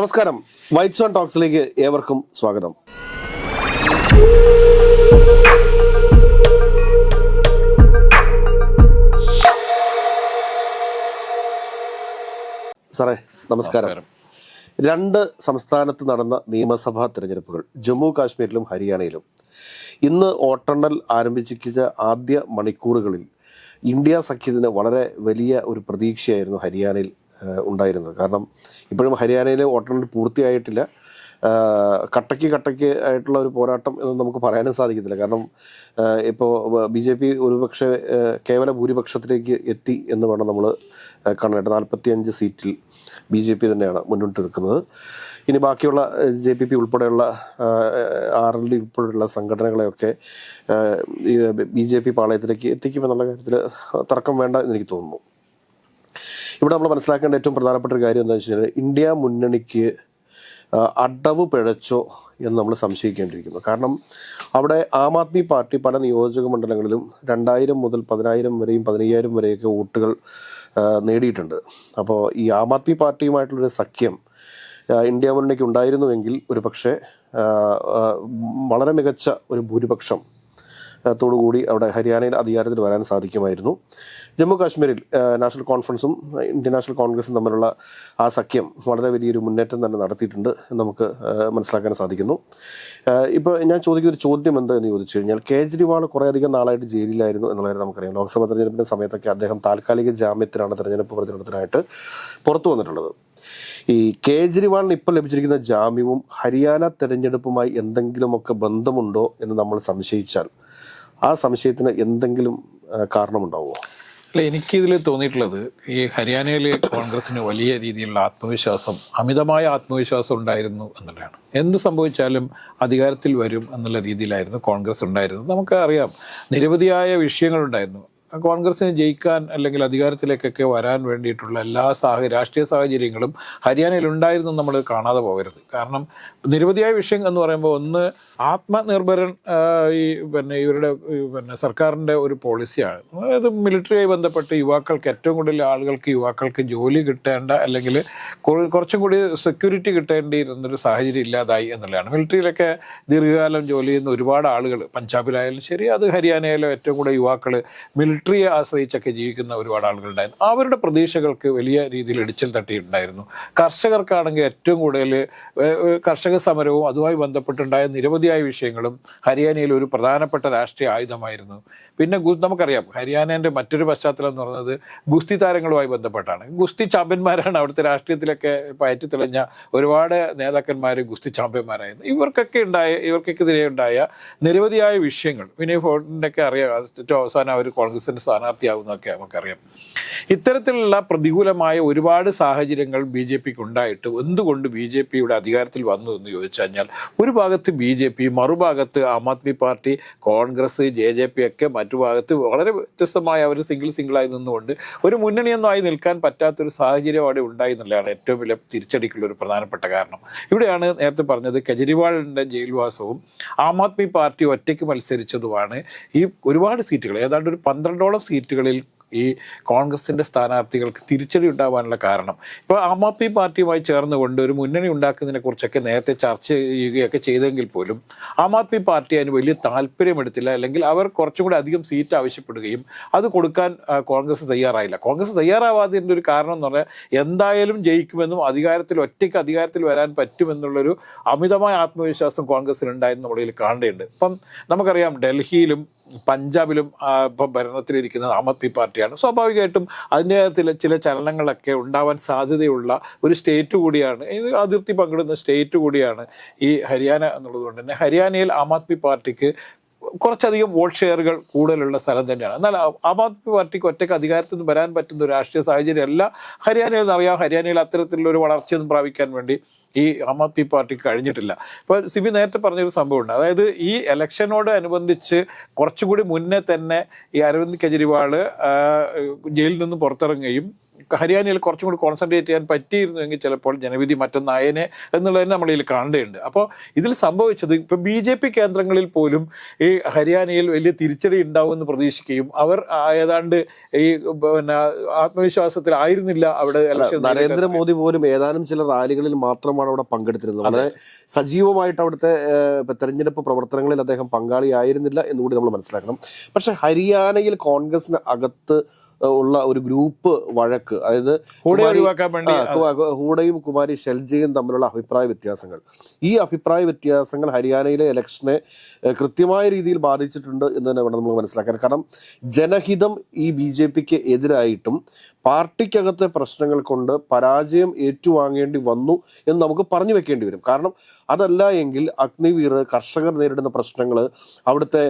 നമസ്കാരം. White zone ടോക്സിലേക്ക് ഏവർക്കും സ്വാഗതം. സാറേ നമസ്കാരം. രണ്ട് സംസ്ഥാനത്ത് നടന്ന നിയമസഭാ തിരഞ്ഞെടുപ്പുകൾ ജമ്മു കാശ്മീരിലും ഹരിയാനയിലും. ഇന്ന് വോട്ടെണ്ണൽ ആരംഭിച്ചിരിച്ച ആദ്യ മണിക്കൂറുകളിൽ ഇന്ത്യ സഖ്യത്തിന് വളരെ വലിയ ഒരു പ്രതീക്ഷയായിരുന്നു ഹരിയാനയിൽ ഉണ്ടായിരുന്നത്. കാരണം ഇപ്പോഴും ഹരിയാനയിലെ വോട്ടെണ്ണൽ പൂർത്തിയായിട്ടില്ല. കട്ടയ്ക്ക് കട്ടയ്ക്ക് ആയിട്ടുള്ള ഒരു പോരാട്ടം എന്ന് നമുക്ക് പറയാനും സാധിക്കത്തില്ല. കാരണം ഇപ്പോൾ ബി ജെ പി ഒരുപക്ഷെ കേവല ഭൂരിപക്ഷത്തിലേക്ക് എത്തി എന്ന് വേണം നമ്മൾ കാണാനായിട്ട്. നാൽപ്പത്തി അഞ്ച് സീറ്റിൽ ബി ജെ പി തന്നെയാണ് മുന്നോട്ട് നിൽക്കുന്നത്. ഇനി ബാക്കിയുള്ള ജെ പി പി ഉൾപ്പെടെയുള്ള ആർ എൽ ഡി ഉൾപ്പെടെയുള്ള സംഘടനകളെയൊക്കെ ബി ജെ പി പാളയത്തിലേക്ക് എത്തിക്കുമെന്നുള്ള കാര്യത്തിൽ തർക്കം വേണ്ട എന്ന് എനിക്ക് തോന്നുന്നു. ഇവിടെ നമ്മൾ മനസ്സിലാക്കേണ്ട ഏറ്റവും പ്രധാനപ്പെട്ട ഒരു കാര്യം എന്താണെന്ന് വെച്ച് കഴിഞ്ഞാൽ ഇന്ത്യ മുന്നണിക്ക് അടവ് പിഴച്ചോ എന്ന് നമ്മൾ സംശയിക്കേണ്ടിയിരിക്കുന്നു. കാരണം അവിടെ ആം ആദ്മി പാർട്ടി പല നിയോജക മണ്ഡലങ്ങളിലും രണ്ടായിരം മുതൽ പതിനായിരം വരെയും പതിനയ്യായിരം വരെയൊക്കെ വോട്ടുകൾ നേടിയിട്ടുണ്ട്. അപ്പോൾ ഈ ആം ആദ്മി പാർട്ടിയുമായിട്ടുള്ളൊരു സഖ്യം ഇന്ത്യ മുന്നണിക്ക് ഉണ്ടായിരുന്നുവെങ്കിൽ ഒരു പക്ഷേ വളരെ മികച്ച ഒരു ഭൂരിപക്ഷം ആ, അവിടെ ഹരിയാനയിൽ അധികാരത്തിൽ വരാൻ സാധിക്കുമായിരുന്നു. ജമ്മു കാശ്മീരിൽ നാഷണൽ കോൺഫറൻസും ഇന്ത്യൻ നാഷണൽ കോൺഗ്രസും തമ്മിലുള്ള ആ സഖ്യം വളരെ വലിയൊരു മുന്നേറ്റം തന്നെ നടത്തിയിട്ടുണ്ട് എന്ന് നമുക്ക് മനസ്സിലാക്കാൻ സാധിക്കുന്നു. ഇപ്പോൾ ഞാൻ ചോദിക്കുന്ന ഒരു ചോദ്യം എന്താണെന്ന് ചോദിച്ചു കഴിഞ്ഞാൽ കേജ്രിവാൾ കുറേയധികം നാളായിട്ട് ജയിലിലായിരുന്നു എന്നുള്ളത് നമുക്കറിയാം. ലോക്സഭാ തെരഞ്ഞെടുപ്പിന്റെ സമയത്തൊക്കെ അദ്ദേഹം താൽക്കാലിക ജാമ്യത്തിലാണ് തെരഞ്ഞെടുപ്പ് പ്രചരണത്തിനായിട്ട് പുറത്തു വന്നിട്ടുള്ളത്. ഈ കേജ്രിവാളിന് ഇപ്പോൾ ലഭിച്ചിരിക്കുന്ന ജാമ്യവും ഹരിയാന തെരഞ്ഞെടുപ്പുമായി എന്തെങ്കിലുമൊക്കെ ബന്ധമുണ്ടോ എന്ന് നമ്മൾ സംശയിച്ചാൽ ആ സംശയത്തിന് എന്തെങ്കിലും കാരണമുണ്ടാവുമോ? അല്ല എനിക്കിതിൽ തോന്നിയിട്ടുള്ളത് ഈ ഹരിയാനയിലെ കോൺഗ്രസിന് വലിയ രീതിയിലുള്ള ആത്മവിശ്വാസം അമിതമായ ആത്മവിശ്വാസം ഉണ്ടായിരുന്നു എന്നുള്ളതാണ്. എന്ത് സംഭവിച്ചാലും അധികാരത്തിൽ വരും എന്നുള്ള രീതിയിലായിരുന്നു കോൺഗ്രസ് ഉണ്ടായിരുന്നത്. നമുക്കറിയാം നിരവധിയായ വിഷയങ്ങളുണ്ടായിരുന്നു. കോൺഗ്രസിന് ജയിക്കാൻ അല്ലെങ്കിൽ അധികാരത്തിലേക്കൊക്കെ വരാൻ വേണ്ടിയിട്ടുള്ള എല്ലാ സാഹ രാഷ്ട്രീയ സാഹചര്യങ്ങളും ഹരിയാനയിൽ ഉണ്ടായിരുന്നു നമ്മൾ കാണാതെ പോകരുത്. കാരണം നിരവധിയായ വിഷയം എന്ന് പറയുമ്പോൾ ഒന്ന് ആത്മനിർഭരൻ ഈ പിന്നെ ഇവരുടെ പിന്നെ സർക്കാരിന്റെ ഒരു പോളിസിയാണ്. അതായത് മിലിറ്ററിയായി ബന്ധപ്പെട്ട് യുവാക്കൾക്ക് ഏറ്റവും കൂടുതൽ ആളുകൾക്ക് യുവാക്കൾക്ക് ജോലി കിട്ടേണ്ട അല്ലെങ്കിൽ കുറ- കുറച്ചും കൂടി സെക്യൂരിറ്റി കിട്ടേണ്ടിയിരുന്നൊരു സാഹചര്യം ഇല്ലാതായി എന്നുള്ളതാണ്. മിലിറ്ററിയിലൊക്കെ ദീർഘകാലം ജോലി ചെയ്യുന്ന ഒരുപാട് ആളുകൾ പഞ്ചാബിലായാലും ശരി അത് ഹരിയാനയിലെ ഏറ്റവും കൂടുതൽ യുവാക്കൾ മിലിറ്ററിയെ ആശ്രയിച്ചൊക്കെ ജീവിക്കുന്ന ഒരുപാട് ആളുകളുണ്ടായിരുന്നു. അവരുടെ പ്രതീക്ഷകൾക്ക് വലിയ രീതിയിൽ ഇടിച്ചിൽ തട്ടിയിട്ടുണ്ടായിരുന്നു. കർഷകർക്കാണെങ്കിൽ ഏറ്റവും കൂടുതൽ കർഷക സമരവും അതുമായി ബന്ധപ്പെട്ടുണ്ടായ നിരവധിയായ വിഷയങ്ങളും ഹരിയാനയിൽ ഒരു പ്രധാനപ്പെട്ട രാഷ്ട്രീയ ആയുധമായിരുന്നു. പിന്നെ നമുക്കറിയാം ഹരിയാനേന്റെ മറ്റൊരു പശ്ചാത്തലം എന്ന് പറയുന്നത് ഗുസ്തി താരങ്ങളുമായി ബന്ധപ്പെട്ടാണ്. ഗുസ്തി ചാമ്പ്യന്മാരാണ് അവിടുത്തെ രാഷ്ട്രീയത്തിലൊക്കെ പയറ്റി തെളിഞ്ഞ ഒരുപാട് നേതാക്കന്മാർ ഗുസ്തി ചാമ്പ്യന്മാരായിരുന്നു. ഇവർക്കൊക്കെ ഉണ്ടായ ഇവർക്കെതിരെ ഉണ്ടായ നിരവധിയായ വിഷയങ്ങൾ. വിനയ് ഫോർട്ടിന്റെയൊക്കെ അറിയാം ഏറ്റവും അവസാനം അവർ കോൺഗ്രസിന്റെ സ്ഥാനാർത്ഥിയാവുന്നതൊക്കെ നമുക്കറിയാം. ഇത്തരത്തിലുള്ള പ്രതികൂലമായ ഒരുപാട് സാഹചര്യങ്ങൾ ബി ജെ പിക്ക് ഉണ്ടായിട്ട് എന്തുകൊണ്ട് ബി ജെ പിയുടെ അധികാരത്തിൽ വന്നു എന്ന് ചോദിച്ചു കഴിഞ്ഞാൽ ഒരു ഭാഗത്ത് ബി ജെ പി മറുഭാഗത്ത് Aam Aadmi party Congress J J P ഒക്കെ മറ്റു ഭാഗത്ത് വളരെ വ്യത്യസ്തമായ അവർ സിംഗിൾ സിംഗിളായി നിന്നുകൊണ്ട് ഒരു മുന്നണിയൊന്നായി നിൽക്കാൻ പറ്റാത്തൊരു സാഹചര്യം അവിടെ ഉണ്ടായി എന്നുള്ളതാണ് ഏറ്റവും വലിയ തിരിച്ചടിക്കുള്ള ഒരു പ്രധാനപ്പെട്ട കാരണം. ഇവിടെയാണ് നേരത്തെ പറഞ്ഞത് കെജ്രിവാളിന്റെ ജയിൽവാസവും ആം ആദ്മി പാർട്ടി ഒറ്റയ്ക്ക് മത്സരിച്ചതുമാണ് ഈ ഒരുപാട് സീറ്റുകൾ. ഏതാണ്ട് ഒരു പന്ത്രണ്ടോളം സീറ്റുകളിൽ ഈ കോൺഗ്രസിന്റെ സ്ഥാനാർത്ഥികൾക്ക് തിരിച്ചടി ഉണ്ടാവാനുള്ള കാരണം. ഇപ്പോൾ ആം ആദ്മി പാർട്ടിയുമായി ചേർന്നുകൊണ്ട് ഒരു മുന്നണി ഉണ്ടാക്കുന്നതിനെക്കുറിച്ചൊക്കെ നേരത്തെ ചർച്ച ചെയ്യുകയൊക്കെ ചെയ്തെങ്കിൽ പോലും ആം ആദ്മി പാർട്ടി അതിന് വലിയ താല്പര്യമെടുത്തില്ല അല്ലെങ്കിൽ അവർ കുറച്ചും കൂടി അധികം സീറ്റ് ആവശ്യപ്പെടുകയും അത് കൊടുക്കാൻ കോൺഗ്രസ് തയ്യാറായില്ല. കോൺഗ്രസ് തയ്യാറാവാതിന്റെ ഒരു കാരണം എന്ന് പറഞ്ഞാൽ എന്തായാലും ജയിക്കുമെന്നും അധികാരത്തിൽ ഒറ്റയ്ക്ക് അധികാരത്തിൽ വരാൻ പറ്റുമെന്നുള്ളൊരു അമിതമായ ആത്മവിശ്വാസം കോൺഗ്രസിനുണ്ടായിരുന്നു നമ്മളിൽ കാണേണ്ടതുണ്ട്. ഇപ്പം നമുക്കറിയാം ഡൽഹിയിലും പഞ്ചാബിലും ഇപ്പം ഭരണത്തിലിരിക്കുന്നത് ആം ആദ്മി പാർട്ടിയാണ്. സ്വാഭാവികമായിട്ടും അതിന്റെ ചില ചില ചലനങ്ങളൊക്കെ ഉണ്ടാവാൻ സാധ്യതയുള്ള ഒരു സ്റ്റേറ്റ് കൂടിയാണ്. അതിർത്തി പങ്കിടുന്ന സ്റ്റേറ്റ് കൂടിയാണ് ഈ ഹരിയാന എന്നുള്ളത് കൊണ്ട് തന്നെ. ഹരിയാനയിൽ ആം ആദ്മി പാർട്ടിക്ക് കുറച്ചധികം വോട്ട് ഷെയറുകൾ കൂടുതലുള്ള സ്ഥലം തന്നെയാണ്. എന്നാൽ ആം ആദ്മി പാർട്ടിക്ക് ഒറ്റയ്ക്ക് അധികാരത്തിൽ നിന്ന് വരാൻ പറ്റുന്ന ഒരു രാഷ്ട്രീയ സാഹചര്യമല്ല. ഹരിയാനയിൽ നിന്നറിയാം ഹരിയാനയിൽ അത്തരത്തിലുള്ള ഒരു വളർച്ചയൊന്നും പ്രാപിക്കാൻ വേണ്ടി ഈ ആം ആദ്മി പാർട്ടിക്ക് കഴിഞ്ഞിട്ടില്ല. ഇപ്പോൾ സിബി നേരത്തെ പറഞ്ഞൊരു സംഭവമുണ്ട് അതായത് ഈ ഇലക്ഷനോട് അനുബന്ധിച്ച് കുറച്ചുകൂടി മുന്നേ തന്നെ ഈ അരവിന്ദ് കെജ്രിവാൾ ജയിലിൽ നിന്ന് പുറത്തിറങ്ങുകയും ഹരിയാനയിൽ കുറച്ചും കൂടി കോൺസെൻട്രേറ്റ് ചെയ്യാൻ പറ്റിയിരുന്നുവെങ്കിൽ ചിലപ്പോൾ ജനവിധി മറ്റൊന്നായനെ എന്നുള്ളത് നമ്മൾ നമ്മളിതിൽ കാണേണ്ടതുണ്ട്. അപ്പോൾ ഇതിൽ സംഭവിച്ചത് ഇപ്പോൾ ബി ജെ പി കേന്ദ്രങ്ങളിൽ പോലും ഈ ഹരിയാനയിൽ വലിയ തിരിച്ചടി ഉണ്ടാവുമെന്ന് പ്രതീക്ഷിക്കുകയും അവർ ഏതാണ്ട് ഈ പിന്നെ ആത്മവിശ്വാസത്തിലായിരുന്നില്ല അവിടെ നരേന്ദ്രമോദി പോലും ഏതാനും ചില റാലികളിൽ മാത്രമാണ് അവിടെ പങ്കെടുത്തിരുന്നത്. വളരെ സജീവമായിട്ട് അവിടുത്തെ തെരഞ്ഞെടുപ്പ് പ്രവർത്തനങ്ങളിൽ അദ്ദേഹം പങ്കാളിയായിരുന്നില്ല എന്നുകൂടി നമ്മൾ മനസ്സിലാക്കണം. പക്ഷെ ഹരിയാനയിൽ കോൺഗ്രസിന് അകത്ത് ഉള്ള ഒരു ഗ്രൂപ്പ് വഴക്ക്. അതായത് ഹൂഡയും കുമാരി ഷെൽജയും തമ്മിലുള്ള അഭിപ്രായ വ്യത്യാസങ്ങൾ. ഈ അഭിപ്രായ വ്യത്യാസങ്ങൾ ഹരിയാനയിലെ ഇലക്ഷനെ കൃത്യമായ രീതിയിൽ ബാധിച്ചിട്ടുണ്ട് എന്ന് തന്നെ വേണം നമ്മൾ മനസ്സിലാക്കാൻ. കാരണം ജനഹിതം ഈ ബി ജെ പിക്ക് എതിരായിട്ടും പാർട്ടിക്കകത്തെ പ്രശ്നങ്ങൾ കൊണ്ട് പരാജയം ഏറ്റുവാങ്ങേണ്ടി വന്നു എന്ന് നമുക്ക് പറഞ്ഞു വെക്കേണ്ടി വരും. കാരണം അതല്ല എങ്കിൽ അഗ്നിവീർ കർഷകർ നേരിടുന്ന പ്രശ്നങ്ങൾ അവിടുത്തെ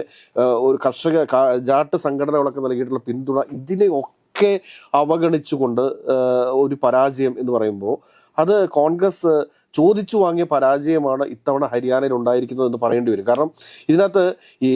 ഒരു കർഷക ജാട്ട് സംഘടനകളൊക്കെ നൽകിയിട്ടുള്ള പിന്തുണ ഇതിനെ ഒക്കെ അവഗണിച്ചുകൊണ്ട് ഒരു പരാജയം എന്ന് പറയുമ്പോൾ അത് കോൺഗ്രസ് ചോദിച്ചു വാങ്ങിയ പരാജയമാണ് ഇത്തവണ ഹരിയാനയിൽ ഉണ്ടായിരിക്കുന്നത് എന്ന് പറയേണ്ടി വരും. കാരണം ഇതിനകത്ത് ഈ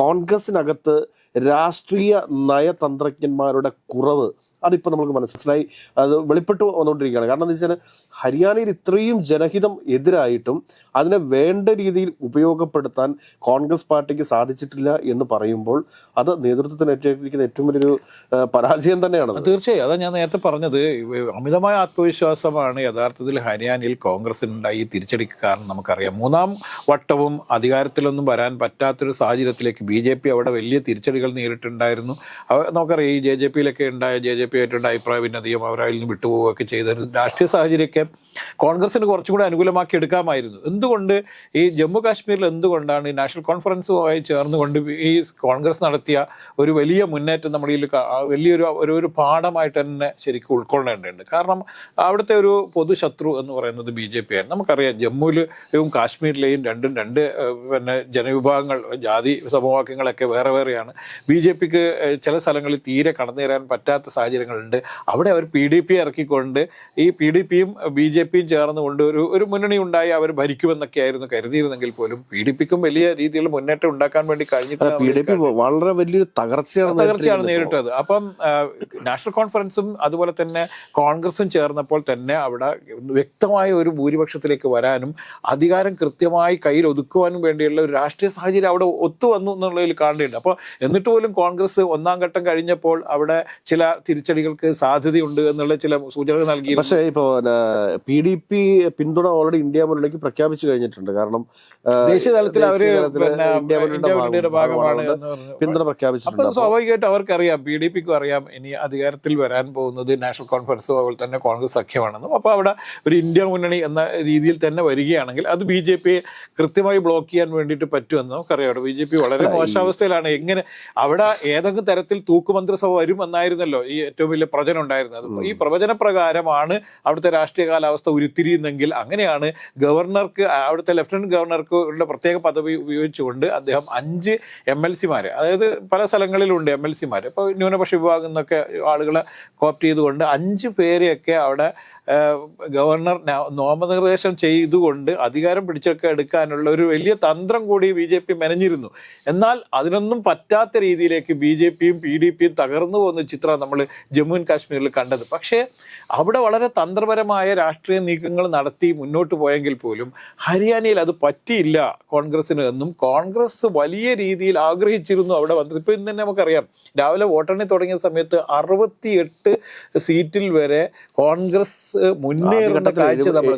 കോൺഗ്രസിനകത്ത് രാഷ്ട്രീയ നയതന്ത്രജ്ഞന്മാരുടെ കുറവ് അതിപ്പോൾ നമുക്ക് മനസ്സിലായി. അത് വെളിപ്പെട്ട് വന്നുകൊണ്ടിരിക്കുകയാണ്. കാരണം എന്താ വെച്ചാൽ ഹരിയാനയിൽ ഇത്രയും ജനഹിതം എതിരായിട്ടും അതിനെ വേണ്ട രീതിയിൽ ഉപയോഗപ്പെടുത്താൻ കോൺഗ്രസ് പാർട്ടിക്ക് സാധിച്ചിട്ടില്ല എന്ന് പറയുമ്പോൾ അത് നേതൃത്വത്തിന് ഏറ്റെടുത്തിരിക്കുന്ന ഏറ്റവും വലിയൊരു പരാജയം തന്നെയാണ് തീർച്ചയായും. അതാ ഞാൻ നേരത്തെ പറഞ്ഞത്. അമിതമായ ആത്മവിശ്വാസമാണ് യഥാർത്ഥത്തിൽ ഹരിയാനയിൽ കോൺഗ്രസിനുണ്ടായി തിരിച്ചടിക്ക് കാരണം നമുക്കറിയാം. മൂന്നാം വട്ടവും അധികാരത്തിലൊന്നും വരാൻ പറ്റാത്തൊരു സാഹചര്യത്തിലേക്ക് ബി ജെ പി അവിടെ വലിയ തിരിച്ചടികൾ നേരിട്ടുണ്ടായിരുന്നു. നമുക്കറിയാം ഈ ജെ ജെ പിയിലൊക്കെ ഉണ്ടായ ജെ ജെ പി ആയിട്ടുണ്ട് അഭിപ്രായ ഭിന്നതയും അവരായി നിന്ന് വിട്ടുപോവുകയൊക്കെ ചെയ്ത ഒരു രാഷ്ട്രീയ സാഹചര്യമൊക്കെ കോൺഗ്രസിന് കുറച്ചും കൂടി അനുകൂലമാക്കി എടുക്കാമായിരുന്നു. എന്തുകൊണ്ട് ഈ ജമ്മു കാശ്മീരിൽ എന്തുകൊണ്ടാണ് ഈ നാഷണൽ കോൺഫറൻസുമായി ചേർന്നുകൊണ്ട് ഈ കോൺഗ്രസ് നടത്തിയ ഒരു വലിയ മുന്നേറ്റം നമ്മളിൽ വലിയൊരു ഒരു ഒരു പാഠമായിട്ട് തന്നെ ശരിക്കും ഉൾക്കൊള്ളേണ്ടതുണ്ട്. കാരണം അവിടുത്തെ ഒരു പൊതുശത്രു എന്ന് പറയുന്നത് ബി ജെ പി ആണ്. നമുക്കറിയാം ജമ്മുവിലും കാശ്മീരിലെയും രണ്ടും രണ്ട് പിന്നെ ജനവിഭാഗങ്ങൾ ജാതി സമവാക്യങ്ങളൊക്കെ വേറെ വേറെയാണ്. ബി ജെ പിക്ക് ചില സ്ഥലങ്ങളിൽ തീരെ കടന്നു പറ്റാത്ത പറ്റാത്ത സാഹചര്യങ്ങളുണ്ട്. അവിടെ അവർ പി ഡി പി ഇറക്കിക്കൊണ്ട് ഈ പി ഡി പിയും ബി ജെ പിയും ചേർന്നുകൊണ്ട് ഒരു ഒരു മുന്നണി ഉണ്ടായി അവർ ഭരിക്കുമെന്നൊക്കെ ആയിരുന്നു കരുതിയിരുന്നെങ്കിൽ പോലും പി ഡി പിക്കും വലിയ രീതിയിൽ മുന്നേറ്റം ഉണ്ടാക്കാൻ വേണ്ടി കഴിഞ്ഞിട്ടില്ല പി ഡി പി വളരെ വലിയൊരു തകർച്ചയാണ് തകർച്ചയാണ്. നേരിട്ടത്. അപ്പം നാഷണൽ കോൺഫറൻസും അതുപോലെ തന്നെ കോൺഗ്രസും ചേർന്നപ്പോൾ തന്നെ അവിടെ വ്യക്തമായ ഒരു ഭൂരിപക്ഷത്തിലേക്ക് വരാനും അധികാരം കൃത്യമായി കയ്യിൽ ഒതുക്കുവാനും വേണ്ടിയുള്ള ഒരു രാഷ്ട്രീയ സാഹചര്യം അവിടെ ഒത്തു വന്നു എന്നുള്ളതിൽ കാണേണ്ടതുണ്ട് അപ്പോൾ എന്നിട്ട് പോലും കോൺഗ്രസ് ഒന്നാം ഘട്ടം കഴിഞ്ഞപ്പോൾ അവിടെ ചില തിരിച്ചടികൾക്ക് സാധ്യതയുണ്ട് എന്നുള്ള ചില സൂചനകൾ നൽകി പക്ഷേ ഇപ്പോ പി ഡി പി പിന്തുണ ഓൾറെഡി ഇന്ത്യ മുന്നണിക്ക് പ്രഖ്യാപിച്ചു കഴിഞ്ഞിട്ടുണ്ട്. കാരണം ദേശീയ തലത്തിൽ അവർ ഇന്ത്യ മുന്നണിയുടെ ഭാഗമാണ്. പിന്തുണ പ്രഖ്യാപിച്ചിട്ടുണ്ട്. സ്വാഭാവികമായിട്ട് അവർക്കറിയാം പി ഡി പിക്കും അറിയാം ഇനി അധികാരത്തിൽ വരാൻ പോകുന്നത് നാഷണൽ കോൺഫറൻസും അതുപോലെ തന്നെ കോൺഗ്രസ് സഖ്യമാണെന്നും. അപ്പോൾ അവിടെ ഒരു ഇന്ത്യ മുന്നണി എന്ന രീതിയിൽ തന്നെ വരികയാണെങ്കിൽ അത് ബി ജെ പിയെ കൃത്യമായി ബ്ലോക്ക് ചെയ്യാൻ വേണ്ടിയിട്ട് പറ്റുമെന്ന് നമുക്കറിയാം. അവിടെ ബി ജെ പി വളരെ മോശാവസ്ഥയിലാണ് എങ്ങനെ അവിടെ ഏതെങ്കിലും തരത്തിൽ തൂക്കുമന്ത്രിസഭ വരും എന്നായിരുന്നല്ലോ ഈ ഏറ്റവും വലിയ പ്രവചനം ഉണ്ടായിരുന്നത് ഈ പ്രവചന പ്രകാരമാണ് അവിടുത്തെ രാഷ്ട്രീയ കാലാവസ്ഥ ഉരുത്തിരിയുന്നെങ്കിൽ അങ്ങനെയാണ് ഗവർണർക്ക് അവിടുത്തെ ലഫ്റ്റനന്റ് ഗവർണർക്ക് ഉള്ള പ്രത്യേക പദവി ഉപയോഗിച്ചുകൊണ്ട് അദ്ദേഹം അഞ്ച് എം എൽ സിമാരെ അതായത് പല സ്ഥലങ്ങളിലുണ്ട് എം എൽ സിമാർ ഇപ്പോൾ ന്യൂനപക്ഷ വിഭാഗം എന്നൊക്കെ ആളുകളെ കോപ്റ്റ് ചെയ്തുകൊണ്ട് അഞ്ച് പേരെയൊക്കെ അവിടെ ഗവർണർ നാമനിർദ്ദേശം ചെയ്തുകൊണ്ട് അധികാരം പിടിച്ചൊക്കെ എടുക്കാനുള്ള ഒരു വലിയ തന്ത്രം കൂടി ബി ജെ പി മെനഞ്ഞിരുന്നു. എന്നാൽ അതിനൊന്നും പറ്റാത്ത രീതിയിലേക്ക് ബി ജെ പിയും പി ഡി പിയും തകർന്നു പോകുന്ന ചിത്രം നമ്മൾ ജമ്മു ആൻഡ് കാശ്മീരിൽ കണ്ടത്. പക്ഷേ അവിടെ വളരെ തന്ത്രപരമായ രാഷ്ട്രീയ നീക്കങ്ങൾ നടത്തി മുന്നോട്ട് പോയെങ്കിൽ പോലും ഹരിയാനയിൽ അത് പറ്റിയില്ല കോൺഗ്രസിന് എന്നും. കോൺഗ്രസ് വലിയ രീതിയിൽ ആഗ്രഹിച്ചിരുന്നു അവിടെ വന്നത്. ഇപ്പോൾ ഇന്ന് തന്നെ നമുക്കറിയാം രാവിലെ വോട്ടെണ്ണി തുടങ്ങിയ സമയത്ത് അറുപത്തിയെട്ട് സീറ്റിൽ വരെ കോൺഗ്രസ് മുന്നേറുന്ന കാഴ്ച നമ്മൾ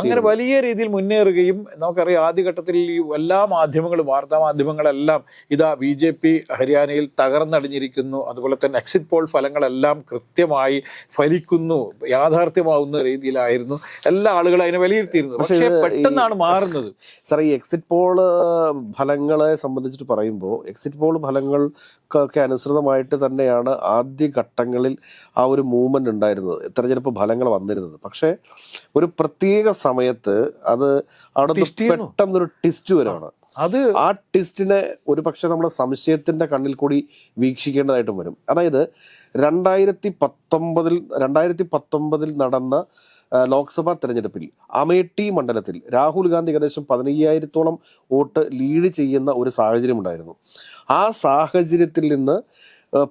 അങ്ങനെ വലിയ രീതിയിൽ മുന്നേറുകയും നമുക്കറിയാം ആദ്യഘട്ടത്തിൽ ഈ എല്ലാ മാധ്യമങ്ങളും വാർത്താ മാധ്യമങ്ങളെല്ലാം ഇതാ ബി ജെ പി ഹരിയാനയിൽ തകർന്നടിഞ്ഞിരിക്കുന്നു. അതുപോലെ തന്നെ എക്സിറ്റ് പോൾ ഫലങ്ങളെല്ലാം കൃത്യമായി ഫലിക്കുന്നു യാഥാർത്ഥ്യമാവുന്ന രീതിയിലായിരുന്നു. എല്ലാ ആളുകളും അതിനെ വിലയിരുത്തിയിരുന്നത് പക്ഷേ പെട്ടെന്നാണ് മാറുന്നത്. സാറേ ഈ എക്സിറ്റ് പോൾ ഫലങ്ങളെ സംബന്ധിച്ചിട്ട് പറയുമ്പോൾ എക്സിറ്റ് പോൾ ഫലങ്ങൾക്കൊക്കെ അനുസൃതമായിട്ട് തന്നെയാണ് ആദ്യ ഘട്ടങ്ങളിൽ ആ ഒരു മൂവ്മെന്റ് ഉണ്ടായിരുന്നത്. എത്ര തെരഞ്ഞെടുപ്പ് ഫലങ്ങൾ വന്നിരുന്നത്. പക്ഷേ ഒരു പ്രത്യേക സമയത്ത് അത് അവിടെ പെട്ടെന്നൊരു ടിസ്റ്റ് വരാണ് അത് ആ ടെസ്റ്റിനെ ഒരു പക്ഷെ നമ്മുടെ സംശയത്തിന്റെ കണ്ണിൽ കൂടി വീക്ഷിക്കേണ്ടതായിട്ടും വരും. അതായത് രണ്ടായിരത്തി പത്തൊമ്പതിൽ രണ്ടായിരത്തി പത്തൊമ്പതിൽ നടന്ന ലോക്സഭാ തെരഞ്ഞെടുപ്പിൽ അമേഠി മണ്ഡലത്തിൽ രാഹുൽ ഗാന്ധി ഏകദേശം പതിനയ്യായിരത്തോളം വോട്ട് ലീഡ് ചെയ്യുന്ന ഒരു സാഹചര്യം ഉണ്ടായിരുന്നു. ആ സാഹചര്യത്തിൽ നിന്ന്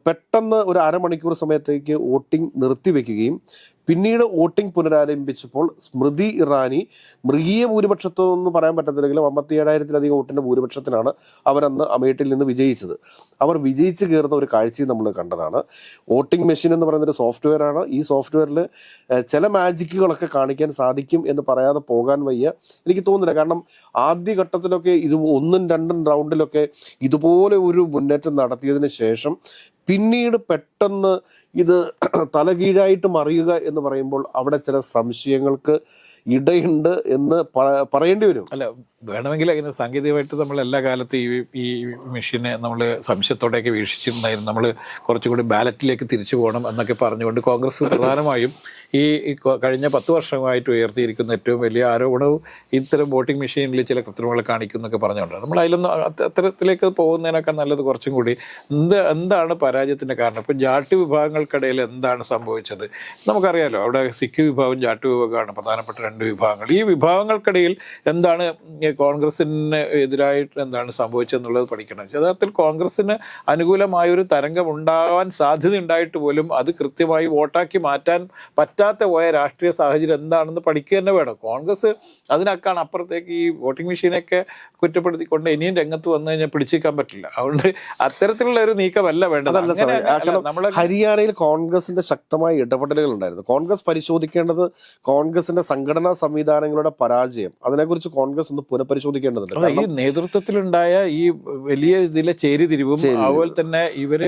പെട്ടെന്ന് ഒരു അരമണിക്കൂർ സമയത്തേക്ക് വോട്ടിംഗ് നിർത്തിവെക്കുകയും പിന്നീട് വോട്ടിംഗ് പുനരാരംഭിച്ചപ്പോൾ സ്മൃതി ഇറാനി മൃഗീയ ഭൂരിപക്ഷത്തൊന്നും പറയാൻ പറ്റത്തില്ലെങ്കിലും അമ്പത്തി ഏഴായിരത്തിലധികം വോട്ടിന്റെ ഭൂരിപക്ഷത്തിനാണ് അവരന്ന് അമേഠിയിൽ നിന്ന് വിജയിച്ചത്. അവർ വിജയിച്ച് കയറുന്ന ഒരു കാഴ്ചയും നമ്മൾ കണ്ടതാണ്. വോട്ടിംഗ് മെഷീൻ എന്ന് പറയുന്ന ഒരു സോഫ്റ്റ്വെയർ ആണ്. ഈ സോഫ്റ്റ്വെയറിൽ ചില മാജിക്കുകളൊക്കെ കാണിക്കാൻ സാധിക്കും എന്ന് പറയാതെ പോകാൻ വയ്യ എനിക്ക് തോന്നുന്നില്ല. കാരണം ആദ്യ ഘട്ടത്തിലൊക്കെ ഇത് ഒന്നും രണ്ടും റൗണ്ടിലൊക്കെ ഇതുപോലെ ഒരു മുന്നേറ്റം നടത്തിയതിന് ശേഷം പിന്നീട് പെട്ടെന്ന് ഇത് തലകീഴായിട്ട് മറിയുക എന്ന് പറയുമ്പോൾ അവിടെ ചില സംശയങ്ങൾക്ക് ഇടയുണ്ട് എന്ന് പറയേണ്ടി വരും. അല്ല വേണമെങ്കിൽ അതിന് സാങ്കേതികമായിട്ട് നമ്മൾ എല്ലാ കാലത്തും ഈ ഈ മെഷീനെ നമ്മൾ സംശയത്തോടെയൊക്കെ വീക്ഷിച്ചിരുന്നായിരുന്നു. നമ്മൾ കുറച്ചുകൂടി ബാലറ്റിലേക്ക് തിരിച്ചു പോകണം എന്നൊക്കെ പറഞ്ഞുകൊണ്ട് കോൺഗ്രസ് പ്രധാനമായും ഈ കഴിഞ്ഞ പത്ത് വർഷമായിട്ട് ഉയർത്തിയിരിക്കുന്ന ഏറ്റവും വലിയ ആരോപണവും ഇത്തരം വോട്ടിംഗ് മെഷീനിൽ ചില കൃത്രിമങ്ങൾ കാണിക്കുന്നൊക്കെ പറഞ്ഞുകൊണ്ട്. നമ്മൾ അതിലൊന്നും അത്ത- അത്തരത്തിലേക്ക് പോകുന്നതിനേക്കാൾ നല്ലത് കുറച്ചും കൂടി എന്ത് എന്താണ് പരാജയത്തിന്റെ കാരണം? ഇപ്പം ജാട്ടി വിഭാഗങ്ങൾക്കിടയിൽ എന്താണ് സംഭവിച്ചത്? നമുക്കറിയാലോ അവിടെ സിഖ് വിഭാഗം ജാട്ടി വിഭാഗമാണ് പ്രധാനപ്പെട്ട രണ്ട് വിഭാഗങ്ങൾ. ഈ വിഭാഗങ്ങൾക്കിടയിൽ എന്താണ് കോൺഗ്രസിന് എതിരായിട്ട് എന്താണ് സംഭവിച്ചതെന്നുള്ളത് പഠിക്കണം. യഥാർത്ഥത്തിൽ കോൺഗ്രസിന് അനുകൂലമായൊരു തരംഗം ഉണ്ടാകാൻ സാധ്യത ഉണ്ടായിട്ട് പോലും അത് കൃത്യമായി വോട്ടാക്കി മാറ്റാൻ പറ്റാത്ത പോയ രാഷ്ട്രീയ സാഹചര്യം എന്താണെന്ന് പഠിക്കുക തന്നെ വേണം. കോൺഗ്രസ് അതിനൊക്കെയാണ് അപ്പുറത്തേക്ക് ഈ വോട്ടിംഗ് മെഷീനൊക്കെ കുറ്റപ്പെടുത്തിക്കൊണ്ട് ഇനിയും രംഗത്ത് വന്നു കഴിഞ്ഞാൽ പിടിച്ചേക്കാൻ പറ്റില്ല. അതുകൊണ്ട് അത്തരത്തിലുള്ള ഒരു നീക്കമല്ല വേണ്ടത്. ഹരിയാനയിൽ കോൺഗ്രസിന്റെ ശക്തമായ ഇടപെടലുകൾ ഉണ്ടായിരുന്നു കോൺഗ്രസ് പരിശോധിക്കേണ്ടത് കോൺഗ്രസിന്റെ സംഘടനാ സംവിധാനങ്ങളുടെ പരാജയം അതിനെക്കുറിച്ച് കോൺഗ്രസ് ഒന്ന് പുനഃപരിശോധിക്കേണ്ടതുണ്ട്. ഈ നേതൃത്വത്തിലുണ്ടായ ഈ വലിയ ഇതിലെ ചേരിതിരിവും അതുപോലെ തന്നെ ഇവർ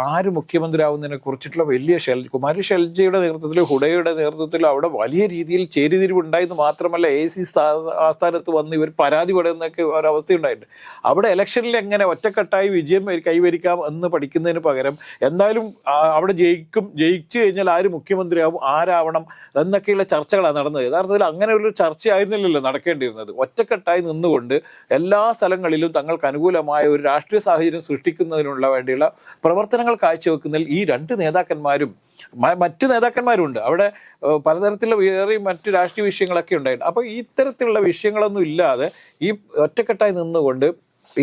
ആര് മുഖ്യമന്ത്രിയാവുന്നതിനെ കുറിച്ചിട്ടുള്ള വലിയ ഷെൽ കുമാരി ഷെൽജിയുടെ നേതൃത്വത്തിൽ ഹുഡയുടെ നേതൃത്വത്തിൽ അവിടെ വലിയ രീതിയിൽ ചേരിതിരിവ് ഉണ്ടായെന്ന് മാത്രമല്ല എ സി ആസ്ഥാനത്ത് വന്ന് ഇവർ പരാതി പെടുന്നൊക്കെ ഒരവസ്ഥയുണ്ടായിട്ടുണ്ട്. അവിടെ ഇലക്ഷനിൽ എങ്ങനെ ഒറ്റക്കെട്ടായി വിജയം കൈവരിക്കാം എന്ന് പഠിക്കുന്നതിന് പകരം എന്തായാലും അവിടെ ജയിക്കും ജയിച്ചു കഴിഞ്ഞാൽ ആര് മുഖ്യമന്ത്രിയാവും ആരാവണം എന്നൊക്കെയുള്ള ചർച്ചകളാണ് നടന്നത്. യഥാർത്ഥത്തിൽ അങ്ങനെ ഒരു ചർച്ചയായിരുന്നില്ലല്ലോ നടക്കേണ്ടിയിരുന്നത്. ഒറ്റക്കെട്ടായി നിന്നുകൊണ്ട് എല്ലാ സ്ഥലങ്ങളിലും തങ്ങൾക്ക് അനുകൂലമായ ഒരു രാഷ്ട്രീയ സാഹചര്യം സൃഷ്ടിക്കുന്നതിനുള്ള വേണ്ടിയുള്ള പ്രവർത്തനങ്ങൾ കാഴ്ചവെക്കുന്നതിൽ ഈ രണ്ട് നേതാക്കന്മാരും മറ്റു നേതാക്കന്മാരുണ്ട്. അവിടെ പലതരത്തിലുള്ള വേറെയും മറ്റ് രാഷ്ട്രീയ വിഷയങ്ങളൊക്കെ ഉണ്ടായിട്ടുണ്ട്. അപ്പോൾ ഇത്തരത്തിലുള്ള വിഷയങ്ങളൊന്നും ഇല്ലാതെ ഈ ഒറ്റക്കെട്ടായി നിന്നുകൊണ്ട്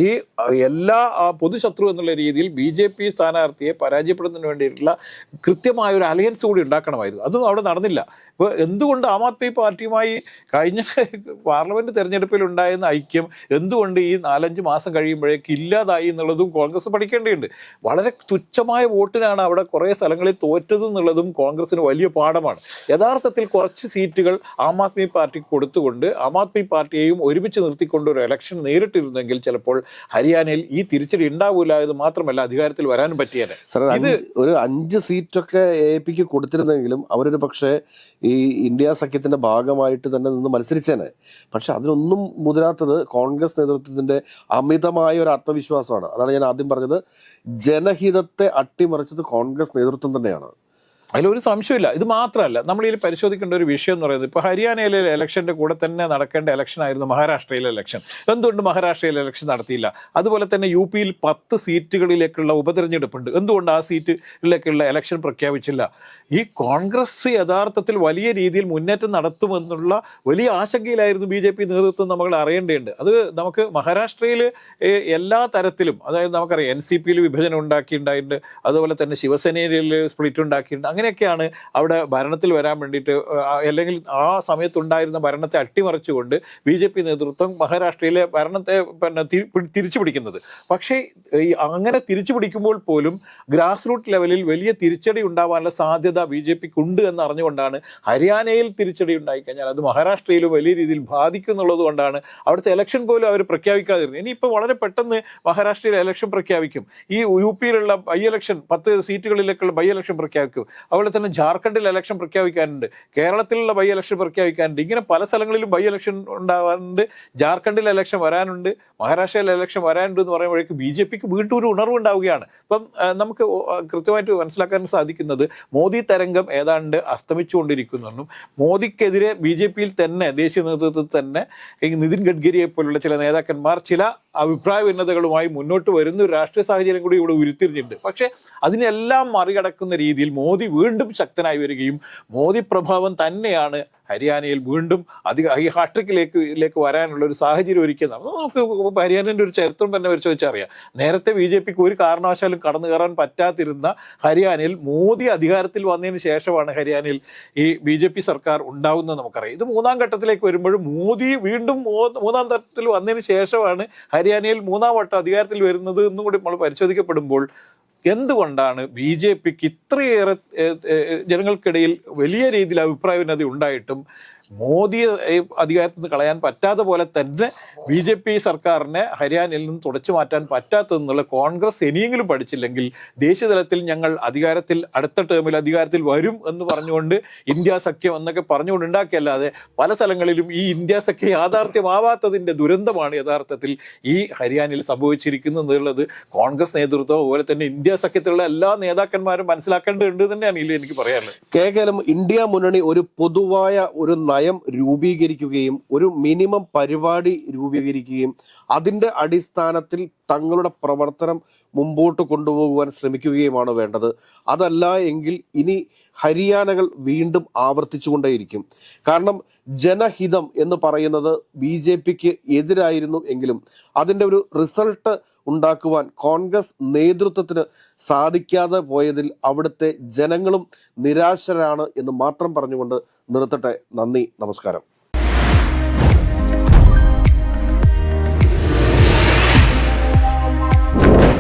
ഈ എല്ലാ പൊതുശത്രു എന്നുള്ള രീതിയിൽ ബി ജെ പി സ്ഥാനാർത്ഥിയെ പരാജയപ്പെടുന്നതിന് വേണ്ടിയിട്ടുള്ള കൃത്യമായ ഒരു അലയൻസ് കൂടി ഉണ്ടാക്കണമായിരുന്നു. അതും അവിടെ നടന്നില്ല. ഇപ്പോൾ എന്തുകൊണ്ട് ആം ആദ്മി പാർട്ടിയുമായി കഴിഞ്ഞ പാർലമെന്റ് തെരഞ്ഞെടുപ്പിൽ ഉണ്ടായിരുന്ന ഐക്യം എന്തുകൊണ്ട് ഈ നാലഞ്ച് മാസം കഴിയുമ്പോഴേക്ക് ഇല്ലാതായി എന്നുള്ളതും കോൺഗ്രസ് പഠിക്കേണ്ടതുണ്ട്. വളരെ തുച്ഛമായ വോട്ടിനാണ് അവിടെ കുറേ സ്ഥലങ്ങളിൽ തോറ്റത് എന്നുള്ളതും കോൺഗ്രസിന് വലിയ പാഠമാണ്. യഥാർത്ഥത്തിൽ കുറച്ച് സീറ്റുകൾ ആം ആദ്മി പാർട്ടിക്ക് കൊടുത്തുകൊണ്ട് ആം ആദ്മി പാർട്ടിയെയും ഒരുമിച്ച് നിർത്തിക്കൊണ്ട് ഒരു ഇലക്ഷൻ നേരിട്ടിരുന്നെങ്കിൽ ചിലപ്പോൾ ഹരിയാനയിൽ ഈ തിരിച്ചടി ഉണ്ടാവില്ല എന്ന് മാത്രമല്ല അധികാരത്തിൽ വരാനും പറ്റിയത് ഇത് ഒരു അഞ്ച് സീറ്റൊക്കെ എ പിക്ക് കൊടുത്തിരുന്നെങ്കിലും അവരൊരു പക്ഷേ ഈ ഇന്ത്യ സഖ്യത്തിന്റെ ഭാഗമായിട്ട് തന്നെ നിന്ന് മത്സരിച്ചേനെ. പക്ഷെ അതിനൊന്നും മുതിരാത്തത് കോൺഗ്രസ് നേതൃത്വത്തിന്റെ അമിതമായ ഒരു ആത്മവിശ്വാസമാണ്. അതാണ് ഞാൻ ആദ്യം പറഞ്ഞത്. ജനഹിതത്തെ അട്ടിമറിച്ചത് കോൺഗ്രസ് നേതൃത്വം തന്നെയാണ്. അതിലൊരു സംശയമില്ല. ഇത് മാത്രമല്ല നമ്മൾ ഇതിൽ പരിശോധിക്കേണ്ട ഒരു വിഷയം എന്ന് പറയുന്നത് ഇപ്പോൾ ഹരിയാനയിലെ ഇലക്ഷന്റെ കൂടെ തന്നെ നടക്കേണ്ട ഇലക്ഷൻ ആയിരുന്നു മഹാരാഷ്ട്രയിലെ ഇലക്ഷൻ എന്തുകൊണ്ട് മഹാരാഷ്ട്രയിലെ ഇലക്ഷൻ നടത്തിയില്ല? അതുപോലെ തന്നെ യു പിയിൽ പത്ത് സീറ്റുകളിലേക്കുള്ള ഉപതെരഞ്ഞെടുപ്പുണ്ട്. എന്തുകൊണ്ട് ആ സീറ്റിലേക്കുള്ള ഇലക്ഷൻ പ്രഖ്യാപിച്ചില്ല? ഈ കോൺഗ്രസ് യഥാർത്ഥത്തിൽ വലിയ രീതിയിൽ മുന്നേറ്റം നടത്തുമെന്നുള്ള വലിയ ആശങ്കയിലായിരുന്നു ബി ജെ പി നേതൃത്വം നമ്മൾ അറിയേണ്ടതുണ്ട്. അത് നമുക്ക് മഹാരാഷ്ട്രയിൽ എല്ലാ തരത്തിലും അതായത് നമുക്കറിയാം എൻ സി പിയിൽ വിഭജനം ഉണ്ടാക്കിയിട്ടുണ്ടായിട്ടുണ്ട് അതുപോലെ തന്നെ ശിവസേനയിൽ സ്പ്ലിറ്റ് ഉണ്ടാക്കിയിട്ടുണ്ട്. അങ്ങനെയൊക്കെയാണ് അവിടെ ഭരണത്തിൽ വരാൻ വേണ്ടിയിട്ട് അല്ലെങ്കിൽ ആ സമയത്തുണ്ടായിരുന്ന ഭരണത്തെ അട്ടിമറിച്ചുകൊണ്ട് ബി ജെ പി നേതൃത്വം മഹാരാഷ്ട്രയിലെ ഭരണത്തെ പിന്നെ തിരിച്ചു പിടിക്കുന്നത്. പക്ഷേ അങ്ങനെ തിരിച്ചു പിടിക്കുമ്പോൾ പോലും ഗ്രാസ് റൂട്ട് ലെവലിൽ വലിയ തിരിച്ചടി ഉണ്ടാവാനുള്ള സാധ്യത ബി ജെ പിക്ക് ഉണ്ട് എന്ന് അറിഞ്ഞുകൊണ്ടാണ് ഹരിയാനയിൽ തിരിച്ചടി ഉണ്ടായിക്കഴിഞ്ഞാൽ അത് മഹാരാഷ്ട്രയിലും വലിയ രീതിയിൽ ബാധിക്കും എന്നുള്ളത് കൊണ്ടാണ് അവിടുത്തെ ഇലക്ഷൻ പോലും അവർ പ്രഖ്യാപിക്കാതിരുന്നത്. ഇനിയിപ്പോൾ വളരെ പെട്ടെന്ന് മഹാരാഷ്ട്രയിലെ ഇലക്ഷൻ പ്രഖ്യാപിക്കും. ഈ യു പിയിലുള്ള ബൈ ഇലക്ഷൻ പത്ത് സീറ്റുകളിലേക്കുള്ള ബൈ ഇലക്ഷൻ പ്രഖ്യാപിക്കും. അതുപോലെ തന്നെ ജാർഖണ്ഡിൽ ഇലക്ഷൻ പ്രഖ്യാപിക്കാനുണ്ട്. കേരളത്തിലുള്ള ബൈ ഇലക്ഷൻ പ്രഖ്യാപിക്കാനുണ്ട്. ഇങ്ങനെ പല സ്ഥലങ്ങളിലും ബൈ ഇലക്ഷൻ ഉണ്ടാവാറുണ്ട്. ജാർഖണ്ഡിൽ ഇലക്ഷൻ വരാനുണ്ട്. മഹാരാഷ്ട്രയിൽ ഇലക്ഷൻ വരാനുണ്ട് എന്ന് പറയുമ്പോഴേക്ക് ബി ജെ പിക്ക് വീണ്ടും ഒരു ഉണർവ് ഉണ്ടാവുകയാണ്. അപ്പം നമുക്ക് കൃത്യമായിട്ട് മനസ്സിലാക്കാൻ സാധിക്കുന്നത് മോദി തരംഗം ഏതാണ്ട് അസ്തമിച്ചുകൊണ്ടിരിക്കുന്നെന്നും മോദിക്കെതിരെ ബി ജെ പിയിൽ തന്നെ ദേശീയ നേതൃത്വത്തിൽ തന്നെ നിതിൻ ഗഡ്കരിയെ പോലുള്ള ചില നേതാക്കന്മാർ ചില അഭിപ്രായ ഭിന്നതകളുമായി മുന്നോട്ട് വരുന്ന ഒരു രാഷ്ട്രീയ സാഹചര്യം കൂടി ഇവിടെ ഉരുത്തിരിഞ്ഞിട്ടുണ്ട്. പക്ഷേ അതിനെല്ലാം മറികടക്കുന്ന രീതിയിൽ മോദി വീണ്ടും ശക്തനായി വരികയും മോദി പ്രഭാവം തന്നെയാണ് ഹരിയാനയിൽ വീണ്ടും അധിക ഈ ഹാട്രിക്കിലേക്ക് ഇതിലേക്ക് വരാനുള്ള ഒരു സാഹചര്യം ഒരുക്കുന്നത് നമുക്ക് ഹരിയാനയുടെ ഒരു ചരിത്രം തന്നെ പരിശോധിച്ചാൽ അറിയാം നേരത്തെ ബി ജെ പിക്ക് ഒരു കാരണവശാലും കടന്നു കയറാൻ പറ്റാതിരുന്ന ഹരിയാനയിൽ മോദി അധികാരത്തിൽ വന്നതിന് ശേഷമാണ് ഹരിയാനയിൽ ഈ ബി ജെ പി സർക്കാർ ഉണ്ടാവുന്നത് നമുക്കറിയാം. ഇത് മൂന്നാം ഘട്ടത്തിലേക്ക് വരുമ്പോൾ മോദി വീണ്ടും മൂന്നാം തരത്തിൽ വന്നതിന് ശേഷമാണ് ഹരിയാനയിൽ മൂന്നാം വട്ടം അധികാരത്തിൽ വരുന്നത് എന്നും കൂടി നമ്മൾ പരിശോധിക്കപ്പെടുമ്പോൾ എന്തുകൊണ്ടാണ് ബി ജെ പിക്ക് ഇത്രയേറെ ജനങ്ങൾക്കിടയിൽ വലിയ രീതിയിൽ അഭിപ്രായ ഭിന്നത ഉണ്ടായിട്ടും മോദിയെ അധികാരത്തിൽ നിന്ന് കളയാൻ പറ്റാത്ത പോലെ തന്നെ ബി ജെ പി സർക്കാരിനെ ഹരിയാനയിൽ നിന്ന് തുടച്ചു മാറ്റാൻ പറ്റാത്തതെന്നുള്ള കോൺഗ്രസ് ഇനിയെങ്കിലും പഠിച്ചില്ലെങ്കിൽ ദേശീയതലത്തിൽ ഞങ്ങൾ അധികാരത്തിൽ അടുത്ത ടേമിൽ അധികാരത്തിൽ വരും എന്ന് പറഞ്ഞുകൊണ്ട് ഇന്ത്യ സഖ്യം എന്നൊക്കെ പറഞ്ഞുകൊണ്ട് ഉണ്ടാക്കിയല്ലാതെ പല സ്ഥലങ്ങളിലും ഈ ഇന്ത്യ സഖ്യം യാഥാർത്ഥ്യമാവാത്തതിന്റെ ദുരന്തമാണ് യഥാർത്ഥത്തിൽ ഈ ഹരിയാനയിൽ സംഭവിച്ചിരിക്കുന്നത് എന്നുള്ളത് കോൺഗ്രസ് നേതൃത്വം അതുപോലെ തന്നെ ഇന്ത്യ സഖ്യത്തിലുള്ള എല്ലാ നേതാക്കന്മാരും മനസ്സിലാക്കേണ്ടതുണ്ട് തന്നെയാണ് ഇതിൽ എനിക്ക് പറയാനുള്ളത്. കേവലം ഇന്ത്യ മുന്നണി ഒരു പൊതുവായ ഒരു രൂപീകരിക്കുകയും ഒരു മിനിമം പരിപാടി രൂപീകരിക്കുകയും അതിന്റെ അടിസ്ഥാനത്തിൽ തങ്ങളുടെ പ്രവർത്തനം മുമ്പോട്ട് കൊണ്ടുപോകുവാൻ ശ്രമിക്കുകയുമാണ് വേണ്ടത്. അതല്ല എങ്കിൽ ഇനി ഹരിയാനകൾ വീണ്ടും ആവർത്തിച്ചുകൊണ്ടേയിരിക്കും. കാരണം ജനഹിതം എന്ന് പറയുന്നത് ബി ജെ പിക്ക് എതിരായിരുന്നു എങ്കിലും അതിന്റെ ഒരു റിസൾട്ട് ഉണ്ടാക്കുവാൻ കോൺഗ്രസ് നേതൃത്വത്തിന് സാധിക്കാതെ പോയതിൽ അവിടുത്തെ ജനങ്ങളും നിരാശരാണ് എന്ന് മാത്രം പറഞ്ഞുകൊണ്ട് നിർത്തട്ടെ. നമസ്കാരം.